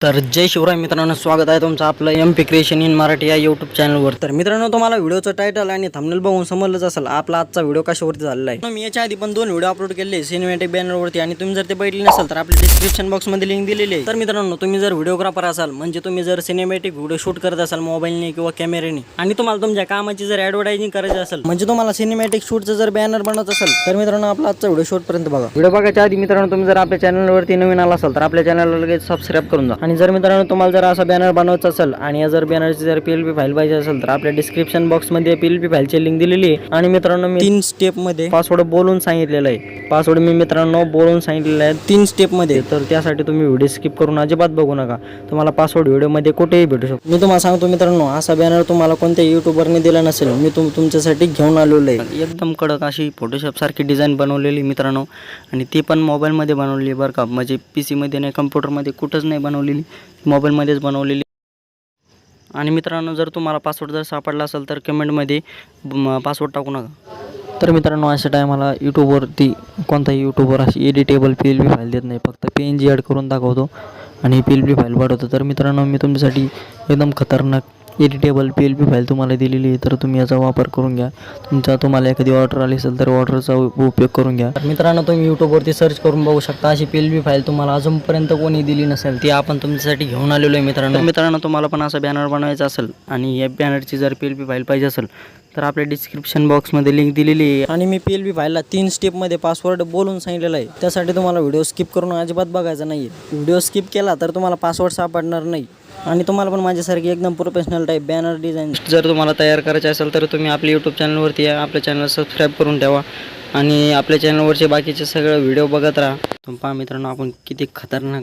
तर जय शिवराय मित्रांनो स्वागत आहे तुमचं आपलं M P creation in Marathi या यूट्यूब चॅनलवर तर मित्रांनो तुम्हाला व्हिडिओचं टायटल आणि थंबनेल बघून समजलंच असेल आपला आजचा व्हिडिओ कशावरती झालेला आहे. मी याच्या आधी पण दोन व्हिडिओ अपलोड केले सिनेमॅटिक बॅनरवरती आणि तुम्ही जर ते बघितले नसेल तर आपल्या डिस्क्रिप्शन बॉक्समध्ये लिंक दिलेली आहे. तर मित्रांनो तुम्ही जर व्हिडिओग्राफर असाल म्हणजे तुम्ही जर सिनेमॅटिक व्हिडिओ शूट करत असाल मोबाईलने किंवा कॅमेऱ्याने आणि तुम्हाला तुमच्या कामाची जर ॲडव्हर्टायझिंग करायची असेल म्हणजे तुम्हाला सिनेमॅटिक शूटचं जर बॅनर बनवत असेल तर मित्रांनो आपला आजचा व्हिडिओ शूटपर्यंत बघा. व्हिडिओ बघायच्या आधी मित्रांनो तुम्ही जर आपल्या चॅनलवरती नवीन आला असाल तर आपल्या चॅनलला लगेच सबस्क्राईब करून जा. आणि जर मित्रांनो तुम्हाला जर असा बॅनर बनवायचा असेल आणि या जर बॅनरची जर पी एल पी फाईल पाहिजे असेल तर आपल्या डिस्क्रिप्शन बॉक्समध्ये पी एल पी फाईलची लिंक दिलेली आहे. आणि मित्रांनो मी तीन स्टेपमध्ये पासवर्ड बोलून सांगितलेलं आहे. पासवर्ड मी मित्रांनो बोलून सांगितलेलं आहे. तीन स्टेपमध्ये तर त्यासाठी तुम्ही व्हिडिओ स्किप करून अजिबात बघू नका. तुम्हाला पासवर्ड व्हिडिओमध्ये कुठेही भेटू शकतो. मी तुम्हाला सांगतो मित्रांनो असा बॅनर तुम्हाला कोणत्या युट्यूबरने दिला नसेल. मी तुम तुमच्यासाठी घेऊन आलेलो आहे. एकदम कडक अशी फोटोशॉप सारखी डिझाईन बनवलेली मित्रांनो. आणि ती पण मोबाईलमध्ये बनवलेली बरं का. म्हणजे पी सीमध्ये नाही कम्प्युटरमध्ये कुठंच नाही बनवलेली. मोबाईलमध्येच बनवलेली. आणि मित्रांनो जर तुम्हाला पासवर्ड जर सापडला असेल तर कमेंटमध्ये पासवर्ड टाकू नका. तर मित्रांनो अशा टायमाला यूट्यूबवरती कोणताही यूट्यूबवर अशी editable P L P file देत नाही. फक्त पी एन जी ॲड करून दाखवतो आणि पी एल बी फाईल पाठवतो. तर मित्रांनो मी तुमच्यासाठी एकदम खतरनाक editable P L P file तुम्हाला दिलेली आहे तर तुम्ही याचा वापर करून घ्या. तुमचा तुम्हाला एखादी ऑर्डर आली असेल तर ऑर्डरचा उपयोग करून घ्या. तर मित्रांनो तुम्ही यूट्यूबवरती सर्च करून बघू शकता अशी पी एल बी फाईल तुम्हाला अजूनपर्यंत कोणी दिली नसेल ती आपण तुमच्यासाठी घेऊन आलेलो आहे मित्रांनो. तर मित्रांनो तुम्हाला पण असा बॅनर बनवायचा असेल आणि या बॅनरची जर पी एल पी फाईल पाहिजे असेल तर आपल्या डिस्क्रिप्शन बॉक्समध्ये लिंक दिलेली आहे. आणि मी पी एल बी फाईलला तीन स्टेपमध्ये पासवर्ड बोलून सांगितलेला आहे. त्यासाठी तुम्हाला व्हिडिओ स्किप करून अजिबात बघायचा नाही आहे व्हिडिओ स्किप केला तर तुम्हाला पासवर्ड सापडणार नाही. आणि तुम्हाला पण माझ्यासारखी एकदम प्रोफेशनल टाईप बॅनर डिझाईन जर तुम्हाला तयार करायचे असेल तर तुम्ही आपल्या यूट्यूब चॅनलवरती या आपल्या चॅनल सबस्क्राईब करून ठेवा. आणि आपल्या चॅनलवरचे बाकीचे सगळे व्हिडिओ बघत राहा. तुम्ही पहा मित्रांनो आपण किती खतरनाक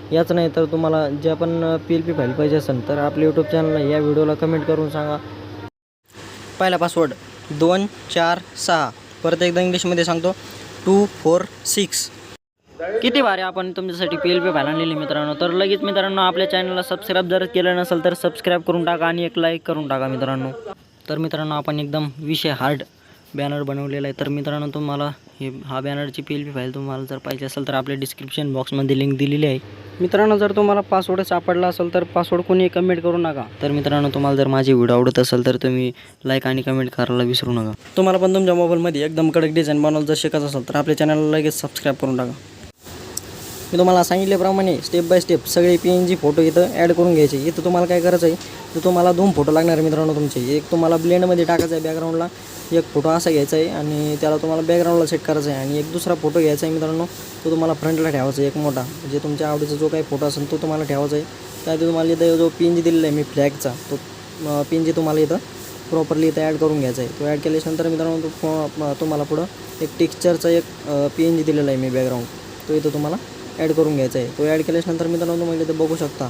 याच नाही तर तुम्हाला जे पण पी एल पी फाईल पाहिजे असेल तर आपल्या यूट्यूब चॅनलला या व्हिडिओला कमेंट करून सांगा. पहिला पासवर्ड दोन चार सहा. परत एकदा इंग्लिशमध्ये सांगतो टू फोर सिक्स किती भारी आपण तुमच्यासाठी पी एल पी फाईल आणलेली मित्रांनो. तर लगेच मित्रांनो आपल्या चॅनलला सबस्क्राईब जर केलं नसेल तर सबस्क्राईब करून टाका आणि एक लाईक करून टाका मित्रांनो. तर मित्रांनो आपण एकदम विषय हार्ड बॅनर बनवलेला आहे. तर मित्रांनो तुम्हाला हे हा बॅनरची पी एल पी फाईल तुम्हाला जर पाहिजे असेल तर आपल्या डिस्क्रिप्शन बॉक्समध्ये लिंक दिलेली आहे. मित्रांनो जर तुम्हाला पासवर्ड सापडला असेल तर पासवर्ड कोणी कमेंट करू नका. तर मित्रांनो तुम्हाला जर माझी व्हिडिओ आवडत असेल तर तुम्ही लाईक आणि कमेंट करायला विसरू नका. तुम्हाला पण तुमच्या मोबाईलमध्ये एकदम कडक डिझाईन बनवायला जर शिकत असेल तर आपल्या चॅनलला लगेच सबस्क्राईब करून टाका. मी तुम्हाला सांगितल्याप्रमाणे स्टेप बाय स्टेप सगळे पी एन जी फोटो इथं ॲड करून घ्यायचे. इथं तुम्हाला काय करायचं आहे तर तुम्हाला दोन फोटो लागणार आहे मित्रांनो तुमचे. एक तुम्हाला ब्लेंडमध्ये टाकायचा आहे बॅकग्राऊंडला एक फोटो असा घ्यायचा आहे आणि त्याला तुम्हाला बॅकग्राऊंडला सेट करायचा आहे. आणि एक दुसरा फोटो घ्यायचा आहे मित्रांनो तो तुम्हाला फ्रंटला ठेवायचा आहे एक मोठा. जे तुमच्या आवडीचा जो काही फोटो असेल तो तुम्हाला ठेवायचा आहे. त्याआधी तुम्हाला इथं जो पिंज जी दिलेला आहे मी फ्लॅगचा तो पिंज तुम्हाला इथं प्रॉपरली इथं ॲड करून घ्यायचा आहे. तो ॲड केल्याच्यानंतर मित्रांनो तो तुम्हाला पुढं एक टेक्स्चरचा एक पी एन जी दिलेला आहे मी बॅकग्राऊंड तो इथं तुम्हाला ॲड करून घ्यायचा आहे. तो ॲड केल्याच्यानंतर मित्रांनो तुम्हाला इथं बघू शकता.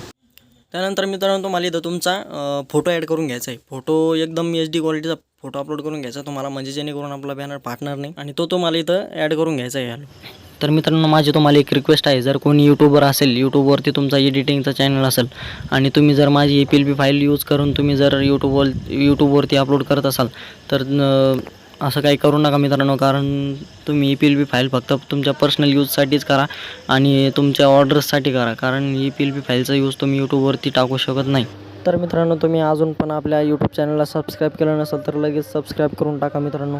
त्यानंतर मित्रांनो तुम्हाला इथं तुमचा फोटो ॲड करून घ्यायचा आहे फोटो एकदम एच डी क्वालिटीचा फोटो अपलोड करून घ्यायचा. तुम्हाला म्हणजे जेणेकरून आपला बॅनर फाटणार नाही. आणि तो तुम्हाला इथं ॲड करून घ्यायचा आहे तर मित्रांनो माझी तुम्हाला एक रिक्वेस्ट आहे. जर कोणी यूट्यूबर असेल यूट्यूबवरती तुमचा एडिटिंगचा चॅनल असेल आणि तुम्ही जर माझी ए P L P file use करून तुम्ही जर यूट्यूबवर यूट्यूबवरती अपलोड करत असाल तर असं काही करू नका मित्रांनो कारण तुम्ही ई पी एल पी फाईल फक्त तुमच्या पर्सनल यूजसाठीच करा आणि तुमच्या ऑर्डर्ससाठी करा कारण ई पी एल पी फाईलचा यूज तुम्ही यूट्यूबवरती टाकू शकत नाही. तर मित्रांनो तुम्ही अजून पण आपल्या यूट्यूब चॅनलला सबस्क्राईब केलं नसेल तर लगेच सबस्क्राईब करून टाका मित्रांनो.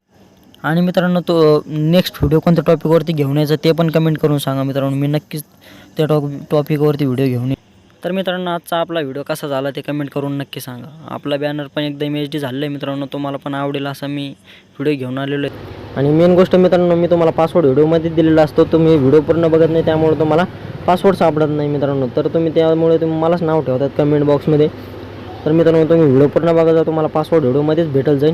आणि मित्रांनो तो नेक्स्ट व्हिडिओ कोणत्या टॉपिकवरती घेऊन यायचा ते पण कमेंट करून सांगा मित्रांनो. मी नक्कीच त्या टॉप टॉपिकवरती व्हिडिओ घेऊन येईन. तर मित्रांनो आजचा आपला व्हिडिओ कसा झाला ते कमेंट करून नक्की सांगा. आपला बॅनर पण एकदम एच डी झालेलं आहे मित्रांनो तुम्हाला पण आवडेल असा मी व्हिडिओ घेऊन आलेलो आहे. आणि मेन गोष्ट मित्रांनो मी तुम्हाला पासवर्ड व्हिडिओमध्ये दिलेला असतो. तुम्ही व्हिडिओ पूर्ण बघत नाही त्यामुळे तुम्हाला पासवर्ड सापडत नाही मित्रांनो. तर तुम्ही त्यामुळे तुम्ही मलाच नाव ठेवतात कमेंट बॉक्समध्ये तर मित्रांनो तुम्ही व्हिडिओ पूर्ण बघा तुम्हाला पासवर्ड व्हिडिओमध्येच भेटल जाईल.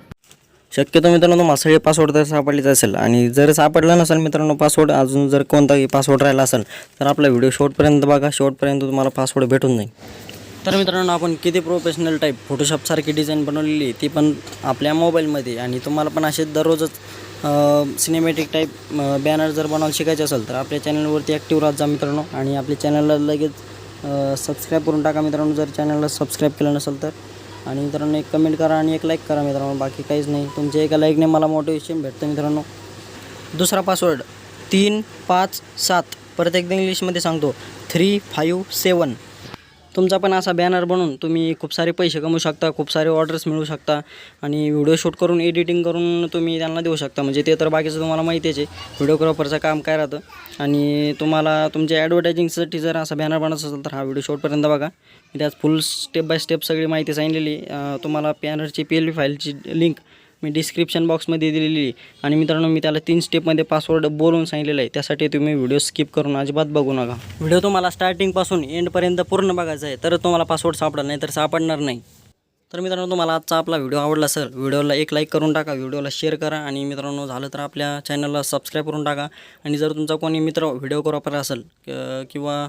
शक्यतो मित्रांनो तुम्हाला सगळे पासवर्ड तर सापडलेच असेल. आणि जर सापडला नसेल मित्रांनो पासवर्ड अजून जर कोणताही पासवर्ड राहिला असेल तर आपला व्हिडिओ शेवटपर्यंत बघा. शेवटपर्यंत तुम्हाला पासवर्ड भेटून जाईल. तर मित्रांनो आपण किती प्रोफेशनल टाईप फोटोशॉपसारखी डिझाईन बनवलेली ती पण आपल्या मोबाईलमध्ये आणि तुम्हाला पण असे दररोजच सिनेमॅटिक टाईप बॅनर जर बनवायला शिकायचे असेल तर आपल्या चॅनलवरती ॲक्टिव्ह राहत जा मित्रांनो. आणि आपल्या चॅनलला लगेच सबस्क्राईब करून टाका मित्रांनो. जर चॅनलला सबस्क्राईब केलं नसेल तर. आणि मित्रांनो एक कमेंट करा आणि एक लाईक करा मित्रांनो बाकी काहीच नाही. तुमच्या एका लाईकने मला मोटिवेशन भेटतं मित्रांनो. दुसरा पासवर्ड तीन पाच सात. परत एकदा इंग्लिशमध्ये सांगतो थ्री फाईव्ह सेवन तुमचा पण असा बॅनर बनवून तुम्ही खूप सारे पैसे कमवू शकता खूप सारे ऑर्डर्स मिळू शकता आणि व्हिडिओ शूट करून एडिटिंग करून तुम्ही त्यांना देऊ शकता. म्हणजे ते तर बाकीचं तुम्हाला माहितीच आहे. व्हिडिओग्राफरचं काम काय राहतं? आणि तुम्हाला तुमच्या ॲडव्हर्टायझिंगसाठी जर असा बॅनर बनत असेल तर हा व्हिडिओ शॉटपर्यंत बघा. मी त्यात फुल स्टेप बाय स्टेप सगळी माहिती सांगितलेली तुम्हाला बॅनरची पी एल फाईलची लिंक मी डिस्क्रिप्शन बॉक्समध्ये दिलेली आहे. आणि मित्रांनो मी त्याला तीन स्टेपमध्ये पासवर्ड बोलून सांगितलेलं आहे. त्यासाठी तुम्ही व्हिडिओ स्किप करून अजिबात बघू नका. व्हिडिओ तुम्हाला स्टार्टिंगपासून एंडपर्यंत पूर्ण बघायचा आहे तर तुम्हाला पासवर्ड सापडला नाही तर सापडणार नाही. तर मित्रांनो तुम्हाला आजचा आपला व्हिडिओ आवडला असेल व्हिडिओला एक लाईक करून टाका व्हिडिओला शेअर करा आणि मित्रांनो झालं तर आपल्या चॅनलला सबस्क्राईब करून टाका. आणि जर तुमचा कोणी मित्र व्हिडिओग्राफर असेल किंवा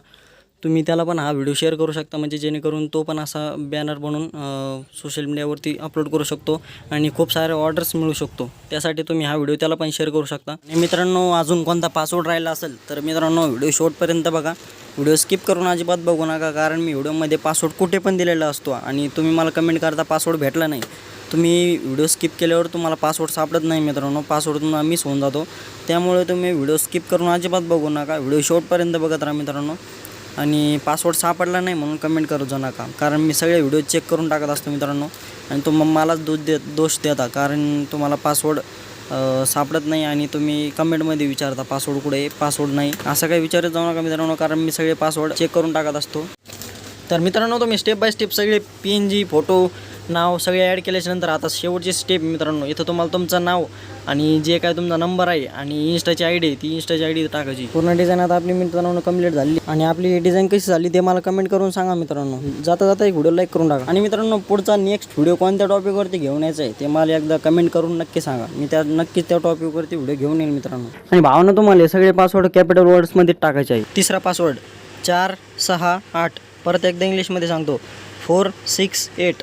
तुम्ही त्याला पण हा व्हिडिओ शेअर करू शकता म्हणजे जेणेकरून तो पण असा बॅनर बनवून सोशल मीडियावरती अपलोड करू शकतो आणि खूप सारे ऑर्डर्स मिळू शकतो. त्यासाठी तुम्ही हा व्हिडिओ त्याला पण शेअर करू शकता. आणि मित्रांनो अजून कोणता पासवर्ड राहिला असेल तर मित्रांनो व्हिडिओ शॉर्टपर्यंत बघा. व्हिडिओ स्किप करून अजिबात बघू नका कारण मी व्हिडिओमध्ये पासवर्ड कुठे पण दिलेला असतो आणि तुम्ही मला कमेंट करता पासवर्ड भेटला नाही. तुम्ही व्हिडिओ स्किप केल्यावर तुम्हाला पासवर्ड सापडत नाही मित्रांनो पासवर्ड तुम्हाला मिस होऊन जातो. त्यामुळे तुम्ही व्हिडिओ स्किप करून अजिबात बघू नका. व्हिडिओ शॉर्टपर्यंत बघत राहा मित्रांनो. आणि पासवर्ड सापडला नाही म्हणून कमेंट करू जाऊ नका. कारण मी सगळे व्हिडिओ चेक करून टाकत असतो मित्रांनो. आणि तो मग मलाच दोष दे दोष देता कारण तुम्हाला पासवर्ड सापडत नाही आणि तुम्ही कमेंटमध्ये विचारता पासवर्ड कुठे आहे पासवर्ड नाही. असं काही विचारत जाऊ नका मित्रांनो कारण मी सगळे पासवर्ड चेक करून टाकत असतो. तर मित्रांनो तुम्ही स्टेप बाय स्टेप सगळे पी एन जी फोटो नाव सगळे ॲड केल्याच्यानंतर आता शेवटची स्टेप मित्रांनो इथं तुम्हाला तुमचं नाव आणि जे काय तुमचा नंबर आहे आणि इन्स्टाची आय डी आहे ती इन्स्टाची आय डी टाकायची. पूर्ण डिझाईन आता आपली मित्रांनो कंप्लीट झाली. आणि आपली डिझाईन कशी झाली ते मला कमेंट करून सांगा मित्रांनो. जाता जाता एक व्हिडिओ लाईक करून टाका. आणि मित्रांनो पुढचा नेक्स्ट व्हिडिओ कोणत्या टॉपिकवरती घेऊन यायचा आहे ते मला एकदा कमेंट करून नक्की सांगा. मी त्या नक्कीच त्या टॉपिकवरती व्हिडिओ घेऊन येईल मित्रांनो. आणि भावना तुम्हाला सगळे पासवर्ड कॅपिटल वर्ड्समध्ये टाकायचे आहे. तिसरा पासवर्ड चार सहा आठ. परत एकदा इंग्लिशमध्ये सांगतो. Four six eight